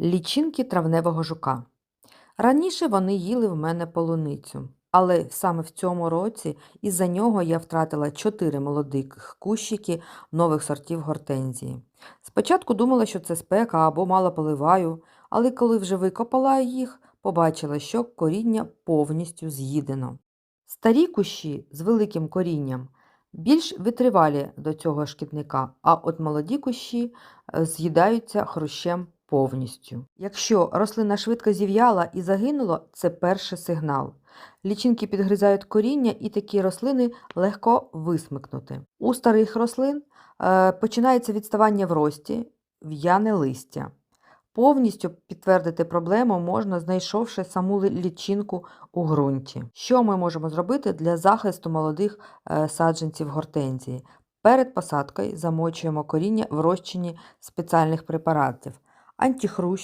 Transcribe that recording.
Лічинки травневого жука. Раніше вони їли в мене полуницю, але саме в цьому році із-за нього я втратила 4 молодих кущики нових сортів гортензії. Спочатку думала, що це спека або мало поливаю, але коли вже викопала їх, побачила, що коріння повністю з'їдено. Старі кущі з великим корінням більш витривалі до цього шкідника, а от молоді кущі е, з'їдаються хрущем повністю. Якщо рослина швидко зів'яла і загинула, це перший сигнал. Лічинки підгризають коріння і такі рослини легко висмикнути. У старих рослин е, починається відставання в рості, в'яне листя. Повністю підтвердити проблему можна, знайшовши саму лічинку у ґрунті. Що ми можемо зробити для захисту молодих е, саджанців гортензії? Перед посадкою замочуємо коріння в розчині спеціальних препаратів антихрущ,